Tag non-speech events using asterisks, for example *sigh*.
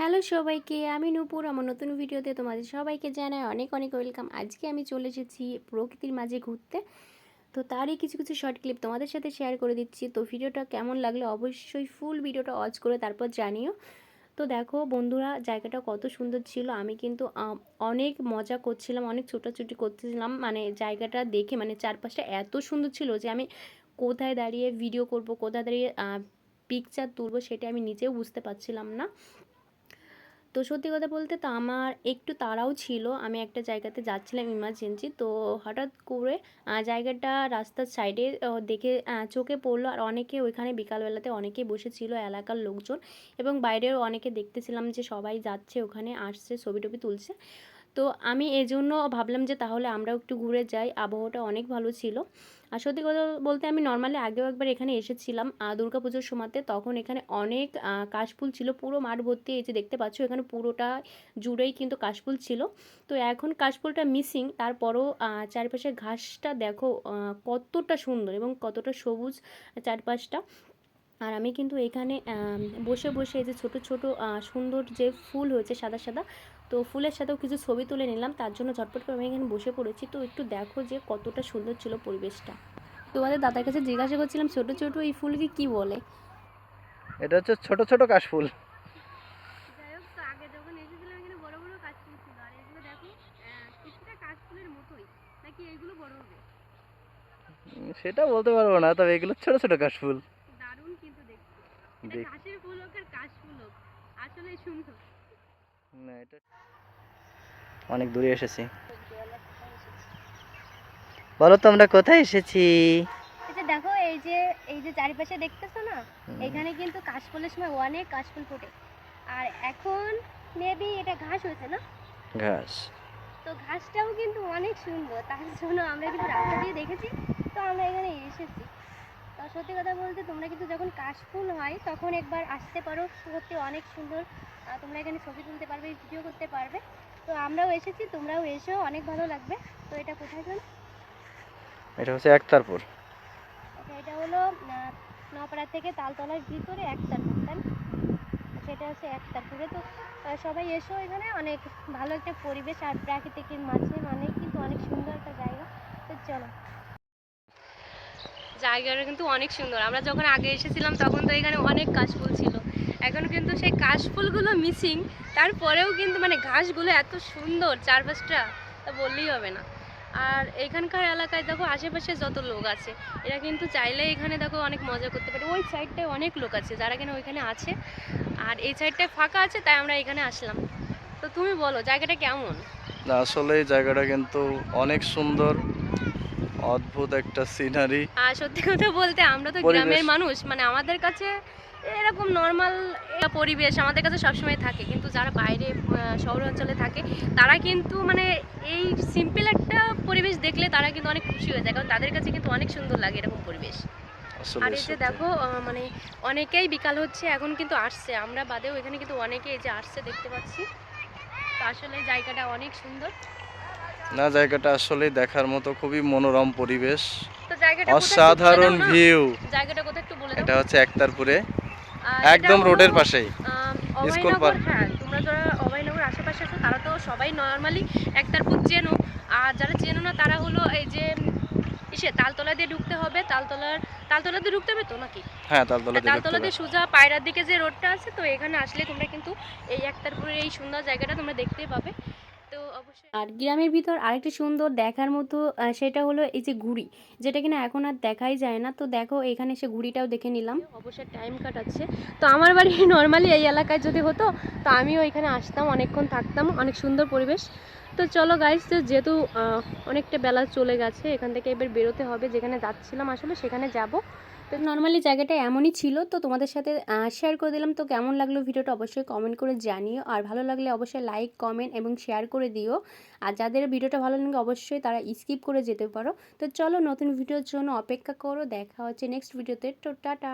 Hello সবাইকে, আমি নূপুর। আমার নতুন ভিডিওতে তোমাদের সবাইকে জানাই অনেক অনেক ওয়েলকাম। আজকে আমি চলে এসেছি প্রকৃতির মাঝে ঘুরতে। তো তারই কিছু কিছু শর্ট ক্লিপ তোমাদের সাথে শেয়ার করে দিচ্ছি। তো ভিডিওটা কেমন লাগল অবশ্যই ফুল ভিডিওটা ওয়াচ করে তারপর জানিও। তো দেখো বন্ধুরা, জায়গাটা কত সুন্দর ছিল। আমি কিন্তু অনেক মজা করছিলাম, অনেক ছোটাছুটি করতেছিলাম। মানে জায়গাটা দেখে মানে চারপাশটা এত সুন্দর ছিল যে আমি কোথায় দাঁড়িয়ে ভিডিও করব, কোথায় দাঁড়িয়ে পিকচার তুলবো সেটা আমি নিজেও বুঝতে পারছিলাম না। তো সত্যি কথা বলতে তো আমার একটু তাড়াও ছিল। আমি একটা জায়গাতে যাচ্ছিলাম ইমার্জেন্সি তো হঠাৎ করে জায়গাটা রাস্তার সাইডে দেখে চোখে পড়ল আর অনেকে ওইখানে বিকালবেলাতে অনেকে বসেছিল এলাকার লোকজন এবং বাইরেও অনেকে দেখতেছিলাম যে সবাই যাচ্ছে, ওখানে আসছে ছবি টবি তুলছে। তো আমি এজন্য ভাবলাম যে তাহলে আমরাও একটু ঘুরে যাই। আবহাওয়াটা অনেক ভালো ছিল। আর সত্যি কথা বলতে আমি নর্মালি আগেও একবার এখানে এসেছিলাম দুর্গা পুজোর সময়তে। তখন এখানে অনেক কাশফুল ছিল। পুরো মাঠ ভর্তি এই যে দেখতে পাচ্ছ, এখানে পুরোটা জুড়েই কিন্তু কাশফুল ছিল। তো এখন কাশফুলটা মিসিং তারপরও চারপাশে ঘাসটা দেখো কতটা সুন্দর এবং কতটা সবুজ চারপাশটা। আর আমি কিন্তু এখানে বসে বসে এই যে ছোট ছোট সুন্দর যে ফুল হয়েছে সাদা সাদা তো ফুলের সাথেও কিছু ছবি তুলে নিলাম। তার জন্য ঝটপট করে আমি এখানে বসে পড়েছি। তো একটু দেখো যে কতটা সুন্দর ছিল পরিবেশটা। তোমাদের দাদার কাছে জিজ্ঞাসা করছিলাম ছোট ছোট এই ফুলকে কি বলে? এটা হচ্ছে ছোট ছোট কাশফুল যাই হোক তো আগে যখন এসেছিলাম এখানে বড় বড় কাশফুল ছিল। আর এগুলো দেখো কিছুটা কাশফুলের মতোই। নাকি এগুলো বড় হবে? উম, সেটা বলতে পারব না তবে এগুলো ছোট ছোট কাশফুল দেখ ঘাসের আর কাশ ফুল হোক আসলে সুন্দর। না এটা অনেক দূরে এসেছি। বলো তো আমরা কোথায় এসেছি? দেখো এই যে এই যে চারিপাশে দেখতেছো না? এখানে কিন্তু কাশফুলের সময় অনেক কাশফুল ফোটে। আর এখন মেবি এটা ঘাস হয়েছে না? ঘাস। তো ঘাসটাও কিন্তু অনেক সুন্দর। তার জন্য আমরা কিন্তু রাস্তা দিয়ে দেখেছি। তো আমরা এখানে এসেছি। সত্যি কথা বলতে তোমরা কিন্তু যখন কাশফুল হয় তখন একবার আসতে পারো। সত্যি অনেক সুন্দর। তোমরা এখানে ছবি তুলতে পারবে ভিডিও করতে পারবে। তো আমরাও এসেছি তোমরাও এসো অনেক ভালো লাগবে। তো এটা কোথায় যেন এটা হচ্ছে একতারপুর। এটা হলো নপাড়া থেকে তালতলার ভিতরে একটার তাই না? এটা হচ্ছে একতারপুরে। তো সবাই এসো এখানে। অনেক ভালো একটা পরিবেশ আর প্রাকৃতিকের মাঝে মানে কিন্তু অনেক সুন্দর একটা জায়গা। তো চলো। জায়গাটা কিন্তু অনেক সুন্দর। আমরা যখন আগে এসেছিলাম তখন তো এখানে অনেক কাশফুল ছিল। এখন কিন্তু সেই কাশফুলগুলো মিসিং তারপরেও কিন্তু মানে ঘাসগুলো এত সুন্দর চারপাশটা, তা বললেই হবে না। আর এখানকার এলাকায় দেখো আশেপাশে যত লোক আছে, এরা কিন্তু চাইলে এখানে দেখো অনেক মজা করতে পারে। ওই সাইডটায় অনেক লোক আছে, যারা কিনা ওইখানে আছে। আর এই সাইডটায় ফাঁকা আছে, তাই আমরা এখানে আসলাম। তো তুমি বলো, জায়গাটা কেমন? না, আসলে জায়গাটা কিন্তু অনেক সুন্দর। অদ্ভুত একটা সিনারি আর সত্যি কথা বলতে আমরা তো গ্রামের মানুষ মানে আমাদের কাছে এরকম নর্মাল পরিবেশ আমাদের কাছে সবসময় থাকে। কিন্তু যারা বাইরে শহর অঞ্চলে থাকে তারা কিন্তু মানে এই সিম্পল একটা পরিবেশ দেখলে তারা কিন্তু অনেক খুশি হয়ে যায়। কারণ তাদের কাছে কিন্তু অনেক সুন্দর লাগে এরকম পরিবেশ। আর এই যে দেখো মানে অনেকেই বিকাল হচ্ছে এখন কিন্তু আসছে। আমরা বাদেও এখানে কিন্তু অনেকে এই যে আসছে দেখতে পাচ্ছি। তো আসলে জায়গাটা অনেক সুন্দর। না জায়গাটা আসলে দেখার মতো খুবই মনোরম পরিবেশ। অসাধারণ ভিউ। জায়গাটা কোথায় একটু বলে এটা হচ্ছে একতারপুরে। একদম রোডের পাশেই। School Abhaynagar park. হ্যাঁ তোমরা যারা অভয়নগর আশেপাশে আছো তারা তো সবাই নর্মালি একতারপুর চেনো। আর যারা চেনো না তারা হলো এই যে ইসে তালতলা দিয়ে ঢুকতে হবে। তালতলার তালতলা দিয়ে ঢুকতে হবে তো নাকি? হ্যাঁ তালতলা দিয়ে তালতলা দেখতে দিয়ে সোজা পায়রার দিকে যে রোডটা আছে তো এখানে আসলে তোমরা কিন্তু এই একতারপুরের এই সুন্দর জায়গাটা তোমরা দেখতেই পাবে। আর গ্রামের ভিতর আরেকটি সুন্দর দেখার মতো সেটা হলো এই যে ঘুড়ি যেটা কিনা এখন আর দেখাই যায় না। তো দেখো এখানে সে ঘুড়িটাও দেখে নিলাম। অবশ্যই টাইম কাটাচ্ছে। তো আমার বাড়ি *laughs* নর্মালি এই এলাকায় যদি হতো তো আমিও এখানে আসতাম অনেকক্ষণ থাকতাম অনেক সুন্দর পরিবেশ। তো চলো গাইস যেহেতু অনেকটা বেলা চলে গেছে এখান থেকে এবার বেরোতে হবে। যেখানে যাচ্ছিলাম আসলে সেখানে যাব। তো নর্মালি জায়গাটা এমনই ছিল, তো তোমাদের সাথে শেয়ার করে দিলাম। তো কেমন লাগল ভিডিওটা অবশ্যই কমেন্ট করে জানিও। আর ভালো লাগলে অবশ্যই লাইক কমেন্ট এবং শেয়ার করে দিও। আর যাদের ভিডিওটা ভালো লাগে অবশ্যই তারা স্কিপ করে যেতে পারো। তো চলো নতুন ভিডিওর জন্য অপেক্ষা করো। দেখা হচ্ছে নেক্সট ভিডিওতে তো টাটা।